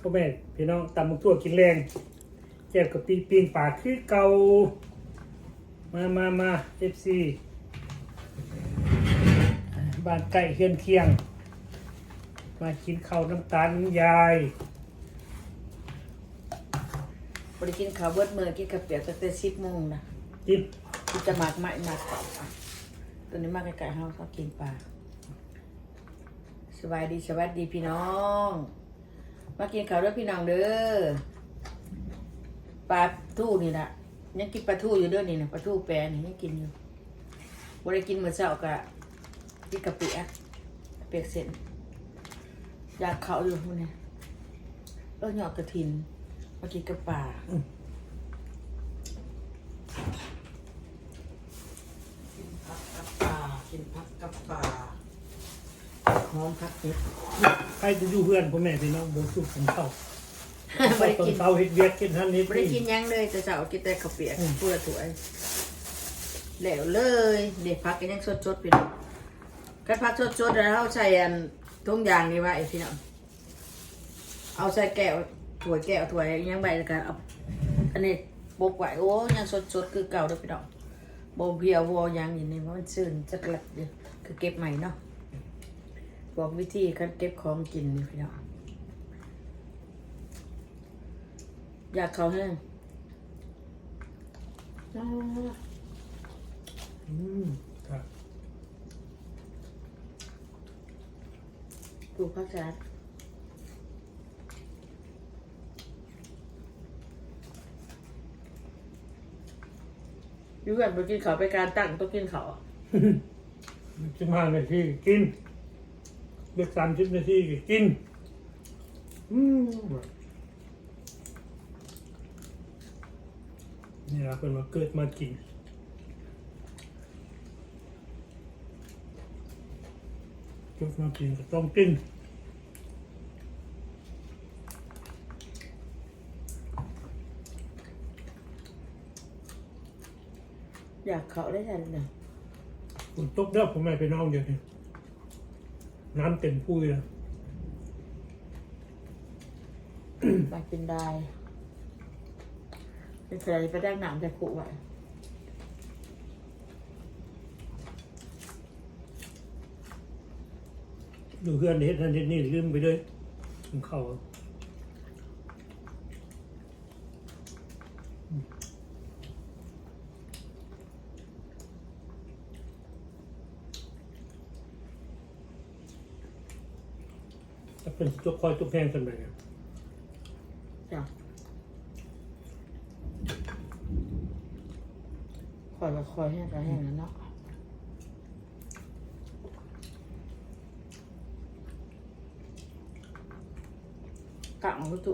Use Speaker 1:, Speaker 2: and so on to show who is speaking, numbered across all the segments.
Speaker 1: พ่อแม่พี่น้องตำมักทั่วกินแรงแจ่วกับปีปีงป่าคือเก่ามามามาเอฟซีบ้านไก่เฮือนเคียง มากินข้าวน้ำตาลน้ำยาย
Speaker 2: บริกินข้าวเบิดมือกินข้าวเปียกตั้งแต่สิบโมงนะ
Speaker 1: กิน
Speaker 2: กินจะหมากไม้หมากเก่าอะตัวนี้มากไก่ๆเฮาเขากินปลาสบายดีสวัสดีพี่น้อง มากินข้าวด้วยพี่น้องเด้อปลาทูนี่นะยังกินปลาทูอยู่เด้อนี่นะปลาทูแปรนี่ยังกินอยู่บริกินเมื้อเช้ากะกินกะปิอะเปียกเสร็จอยากเขาอยู่พวกนี้เออหยอดกระถินมากินกับปลากินผักกับปลากินผักกับปลา หอมผักเผ็ด
Speaker 1: ใครจะอยู่เพื่อนพ่อแม่พี่น้องบนสุขของเขา
Speaker 2: ไม่ได้
Speaker 1: ตอน
Speaker 2: กิน
Speaker 1: เช้าเฮ็ดเวียกกินท่านนี้
Speaker 2: ไม่ได้กินหยังเลยแต่เช้ากินแต่ข้าวเปียก
Speaker 1: อืม
Speaker 2: เพื่อถวยแล้วเลยเด็กพักกันยังสดๆพี่น้องกันพักสดๆแล้วเอาใส่อันทุงยางนี่ไว้พี่น้องเอาใส่แก้วถ้วยแก้วถ้วยยังใบแล้วกันเอาอันนี้บกไว้โอ้ยังสดๆคือเก่าเด้อพี่น้องบ่เบียวบ่หยังอย่างนี้มันซื่นจักลัดเดียวคือเก็บใหม่เนาะ บอกวิธีการเก็บของกินนี่พี่น้องอยากเขาแห้ง
Speaker 1: อืมครับ
Speaker 2: ปลูกผักสลัดอยู่กันไปกินเขาวไปการตั้งต้องกินเขาว
Speaker 1: สิบห้านาทีกิน เลือกสามสิบนาทีก็กิน อืมนี่ละเป็นมาเกิดมากินเกิดมากินก็ต้องกิน
Speaker 2: อยากเขาได้ทันนะ
Speaker 1: ฝนตกเด้อผมไม่ไปน้องเดียวนี่ น้ำเต็มพูยแล้ว
Speaker 2: มากินได้เป็นใครไปได้หนามจะขุไว้
Speaker 1: ดูเพื่อนเฮ็ดนั่นเฮ็ดนี่ลืมไปเลยกินข้า จะเป็นจุกคอยจุกแพงกันไปเนี่ย
Speaker 2: จ้ะคอยละคอยแห้งก็แห้งแล้วเนาะกะเอาไว้ตุ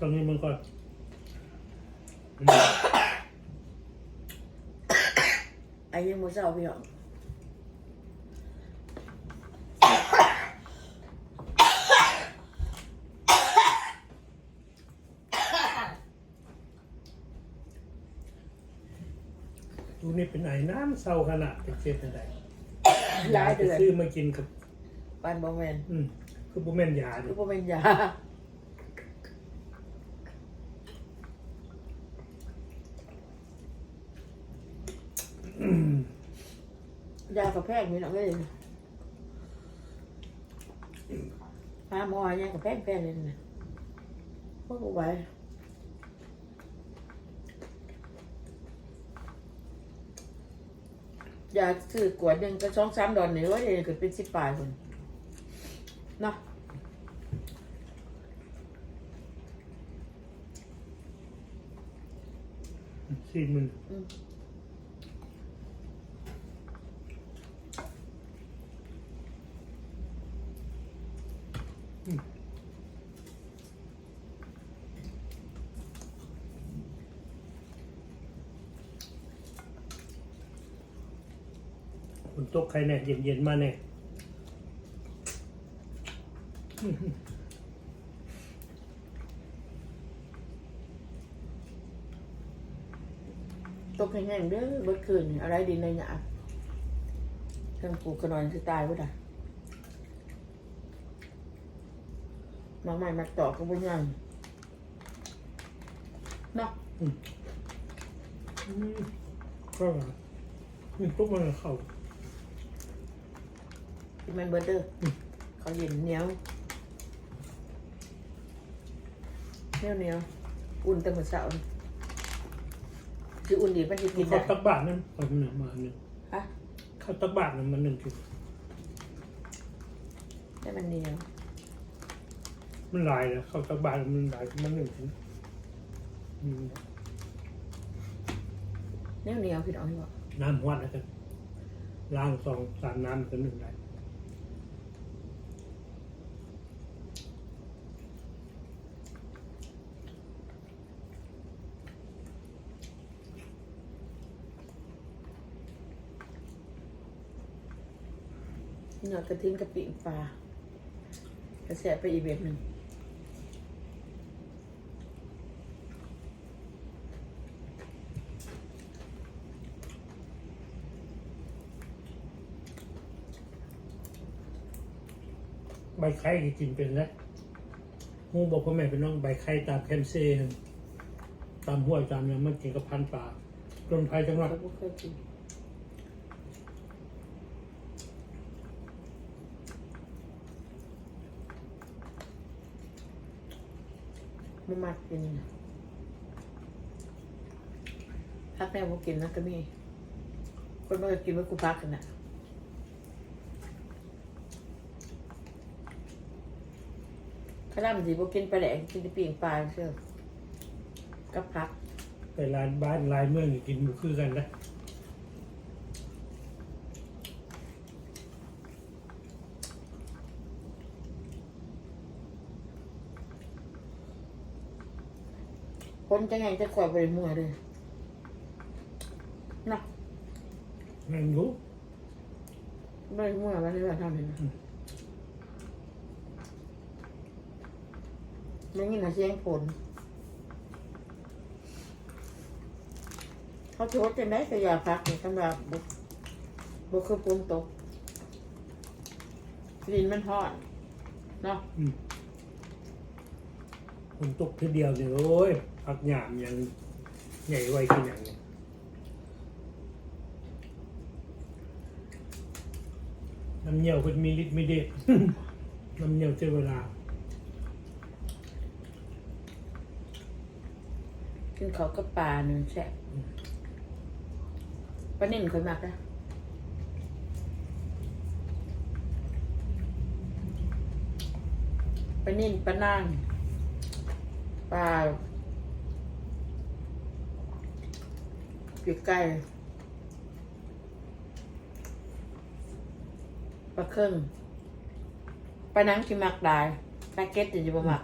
Speaker 1: ตอนนี้มันก็
Speaker 2: ไอ้ยังมือเจ้าพี่หรอ
Speaker 1: ดูนี่เป็นไอ้น้ำเศร้าขนาดเป็นเศษอะไร
Speaker 2: หลายเดือน
Speaker 1: ซื้อมากินกับ
Speaker 2: ปานบอแมน
Speaker 1: อืมคือบุแม่นยา
Speaker 2: คื
Speaker 1: ดิ
Speaker 2: อบ่เป็นยา ยากับแพทย์มีหนักเลยหาหมอหายังกับแพทย์แพทย์เลยนะพวกไหวยาซื้อกวดหนึ่งก็สองสามดอนนี่ว่าเดี๋ยวเกิดเป็นสิบปลายคนเนาะ
Speaker 1: สี่หมื่น กใครเนี่ยเย็นๆมาเนี่ย
Speaker 2: ตกแห้งๆเด้อเบิดคืนนี่อะไรดีในหยาเครื่องปลูกกระนอนคือตายบ่ได้มาใหม่มาต่อก็บ่ยังเนาะ
Speaker 1: อืมก็ว่ามันตุ๊กมันเข้า
Speaker 2: ที่มันเบิดเด้ออ
Speaker 1: ม
Speaker 2: เขาเย็นเหนียวเหนียวเหนียวอุ่นแต่มื้อเช้านี่คืออุ่นดีมันสิกิน
Speaker 1: ข้า
Speaker 2: ได้
Speaker 1: วตักบาทนั่นเอาหนึ่งมาหนึ่ง
Speaker 2: ฮะ
Speaker 1: ข้าวตักบาทนั่นมันหนึ่งกิน
Speaker 2: ให้มันเหนียว
Speaker 1: มันลายเลยข้าวตักบาทมันลายมันหนึ่งกินอืม
Speaker 2: เหนียวเหนียวพี่น้องพี่บอก
Speaker 1: น้ำหวานนะครับล้างสองสามน้ำก็หนึ่งได้
Speaker 2: หนียวกระทิ้นกะปิปลากระแสะไปอีกแบบหนึ่ง
Speaker 1: ใบไข่ก็กินเป็นแล้วหูบอกพ่อแม่เป็นน้องใบไข่ตามแคมเซ่ตามห้วยตามย่างมันกินกับพันป่าต้นไผ่จังหวัด
Speaker 2: เขาก็เคยกิน มันมักกินนพักแน่พวกกินนะก็มี คนมันก็กินไว้กูพักกันนะข้าวดำสิพวกกินไปแหละกินต่ปีงปลาเชื่อกับพัก
Speaker 1: ไปร้านบ้านร้านเมืองนี่กินหมูคือกันนะ
Speaker 2: คนจะไงจะคอยบริมือเลยเนาะ
Speaker 1: แม่งรู้
Speaker 2: บริมือมันเลยว่าทำเห็นไหมไม่ยินนะเสียงฝนเขาโชดจะได้ก็อย่าพักเนี่ยสำหรับบุบุคือฝนตกดินมันทอดเนาะ
Speaker 1: อืมคนตกทีเดียวเนี่ยโอ้ย ผักหยามยังใหญ่ไวขึ้นอย่างเนี้ยน้ำเหนียวเป็นมีฤทธิ์มีเดชน้ำเหนียวเจอเวลา
Speaker 2: กินเขาวกับปลาหนึ่งแซ่บปลานิ่นคอยมากนะปลานิ่นปลานางปลา ปีกไก่ปลาเครื่องปลานังที่มักได้ปลาเก็ตจะบ่มัก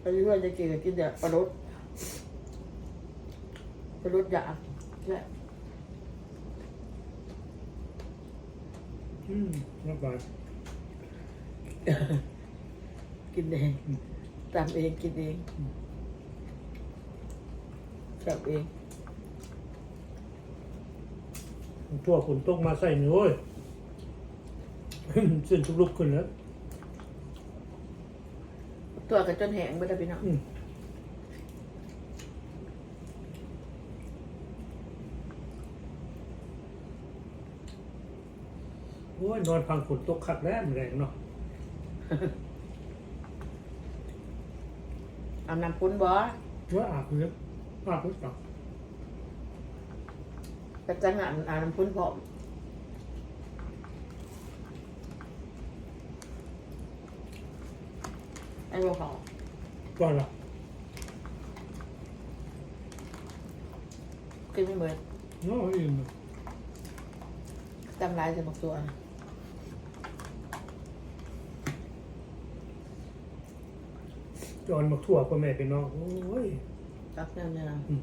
Speaker 2: ไปเรื่อยๆจะกินก็กินแต่ปลาล ดปลาลดอยากใช่
Speaker 1: อืมนักบาท
Speaker 2: กินเองตามเองกินเองจับเอง
Speaker 1: ทั่วฝนตกมาใส่เนื้อโอ้ยเส้นทุกลุกขึ้นแล้ว
Speaker 2: ตัวกับจนแห้งไม่ได้พี่น้อง
Speaker 1: อืมโอ้ยนอนฟังฝนตกขัดแล้วมันแรงเนาะ
Speaker 2: อาบน้ำพุ้นบ่
Speaker 1: ว่าอาบเนื้ออาบเนื้อต่อก
Speaker 2: ระจังอาบอาบน้ำพุ้นพร้อมไอ้บ่พอ
Speaker 1: ก่อนละ
Speaker 2: กินไม่เหมือน
Speaker 1: เนาะอิ่ม
Speaker 2: ตำลายจะบอกตัว
Speaker 1: จอนมาทั่วพ่อแม่พี่น้องโอ้ย
Speaker 2: ตักแนวแนว
Speaker 1: อืม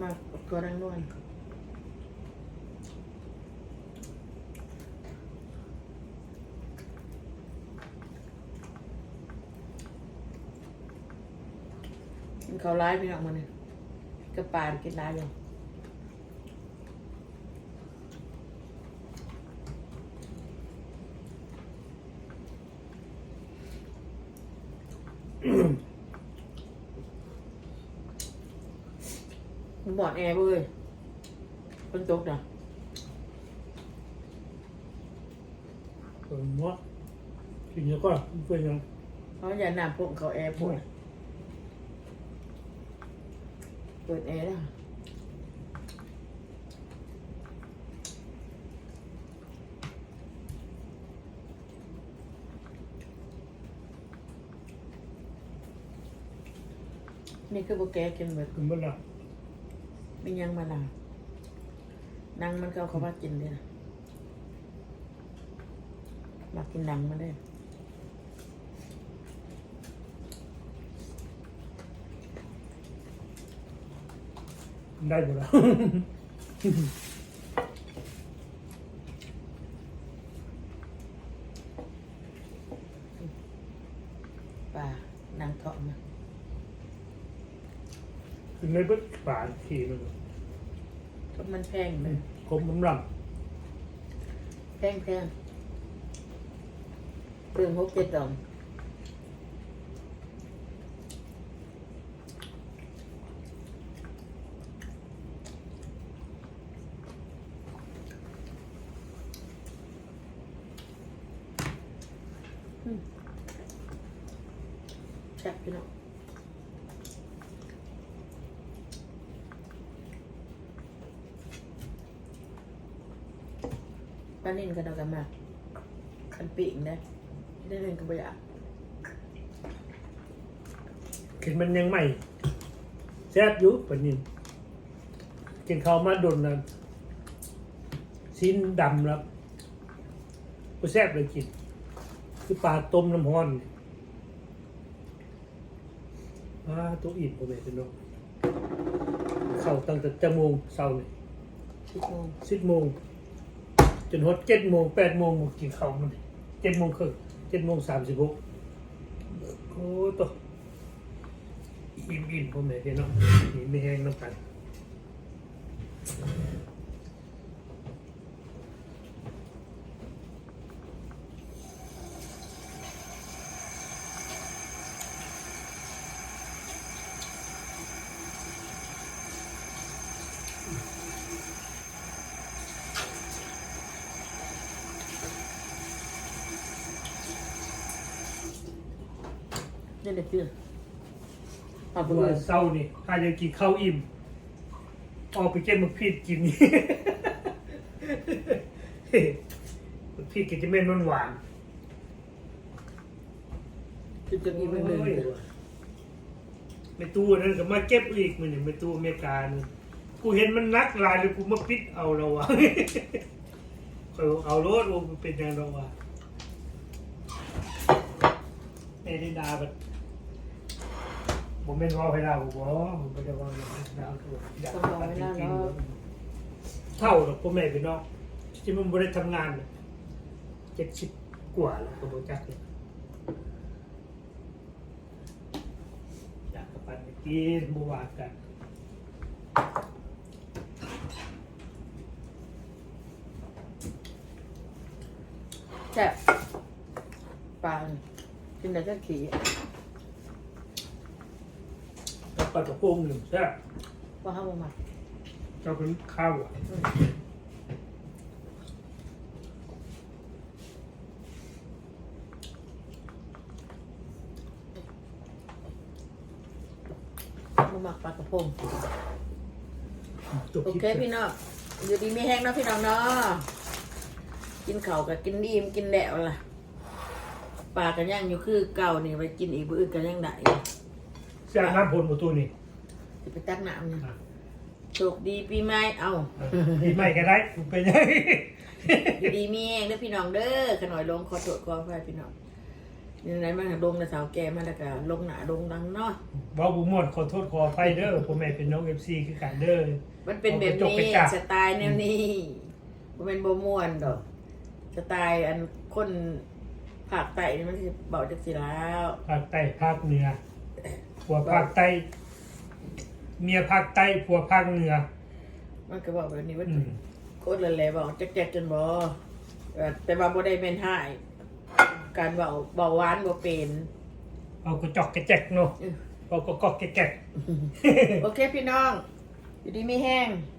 Speaker 2: มาตัวนังนวลกินข้าวร้ายพี่น้องมันนี่กระปานกินร้ายอยู่ มันบอด แอร์เว้ยเป็นตกนะ
Speaker 1: เออหมดกินเยอะก็เพื่อนยัง
Speaker 2: เพราะอย่าหนาพวกเขาแอร์ป่วยเปิดแอร์แล้วนี่คือโบแกกินแบบ
Speaker 1: กินบ่ละ
Speaker 2: ไม่ยังมาลานังมันก็เอาเขาว่ากินเลยนะมากินหนังมาได้
Speaker 1: ได้บ่ละ
Speaker 2: ป่าหนังเถาะมา
Speaker 1: กินได้เบิ ดปานขี่มัน
Speaker 2: ก็มันแพงเลย
Speaker 1: คมน้ำล
Speaker 2: แพงแพงเพิ่มหกเจ็ดดอกอืมแซ่บพี่น้อง ปลานิ่นกันเอากันมาคันปีกนะได้เรียนกับบอยากำ
Speaker 1: กินมันยังใหม่แซ่บอยู่ปานนี้กินข้าวมาดนนะสิ้นดำแล้วก็แซ่บเลยกิน คือปลาต้มน้ำฮ้อนนี่ปลาตัวอิ่มผมเลยเป็นน้องเข้าตั้งแต่จะโมงเช้านี่
Speaker 2: สิบโมง
Speaker 1: สิบโมงจ นฮดเจ็ดโมงแปดโมงกินข้าวมันเจ็ดโมงครึ่งเจ็ดโมงสามสิบหกโอ้ตัวอิ่มอิ่มผมเลยพี่น้องนี่ไม่แห้งน้ำกัน
Speaker 2: นี่เด็กชื่อเอาไป
Speaker 1: ตัว
Speaker 2: เลย
Speaker 1: เศร้านี่ถ้าจะกินข้าวอิ่มออกไปเก็บมะพริกกินนี่มะพริกก็จะเม็นหวาน
Speaker 2: จุดจะ
Speaker 1: ๆ
Speaker 2: กินไม่เดิน
Speaker 1: โอ้ยไม่ตู้นั่นก็มาเก็บอีกมันนี่ไม่ตู้อเมริกานี่กูเห็นมันนักหลายเลยกูมาปิดเอาแล้ววะเอาเอารถโอ้มันเป็นยังไงวะเอดิดาแบบ ผมเป็นว่าเวลาผมบอกผมไม่ได้ว่าอย่างนั้นดาวตัวอยากตัดจริงๆเท่าหรอกพ่อแม่พี่น้องที่มันบริทำงานเจ็ดสิบกว่าแล้วก็บริจักเลยอยากกับปันไปกินบัวากัน
Speaker 2: แซ่บปลากินแต่ก็ขี่
Speaker 1: กับ ปลากระโปรงหนึ่งใช่บ
Speaker 2: ว่าห้ามมา
Speaker 1: เจ้าเป็นข้าวอะ
Speaker 2: มาหมักปลากระพง
Speaker 1: ตัว
Speaker 2: โอ
Speaker 1: คิด
Speaker 2: เคพี่น้องอยู่ดีไม่แห้งเนาะพี่น้องเนาะกินเข่าวกับกินดีมกินแดวล่ะปลากันย่างอยู่คือเก่านี่ไปกินอีกบื้ออนกันย่างไหน
Speaker 1: เสียน้ำพลประตูนี่
Speaker 2: จะไปตักน้ำเนี่ยโชคดีปีใหม่เอา
Speaker 1: ปีใหม่ก็ได้เป็นยังไง
Speaker 2: อยู่ดีมีเองเด้อพี่น้องเด้อขน่อยลงขอโทษขออภัยพี่น้องยังไงมันลงแต่สาวแก่มาแล้วก็ลงหนาลงดังเนาะ
Speaker 1: เว้าบุมวนขอโทษขออภัยเด้อผมแม่เป็นน้อง FC คือกันเด้อ
Speaker 2: มันเป็นแบบ
Speaker 1: เอาไปจบ
Speaker 2: นี้
Speaker 1: ไปจ้ะ
Speaker 2: สไตล์แนวนี้มันเป็นโบม่วนดอกสไตล์อันคนภาคใต้นี่มันจะเบาจากสิแล้ว
Speaker 1: ภาคใต้ภาคเหนือ ผัวภาคใต้ เมียภาคใต้ผัวภาคเหนือ
Speaker 2: มันก็บอกแบบนี้ว่า
Speaker 1: อืม
Speaker 2: โคตรเลยเลยบอกแจ๊กๆจนบอเอ่อแต่ว่าบ่ได้เป็นหายการเบาเบาหวานบ่เป็น
Speaker 1: เอากระจอกกระแจกเนาะเอาก็กอกกระแจก
Speaker 2: โอเคพี่น้อง อยู่ดีไม่แห้ง
Speaker 1: อ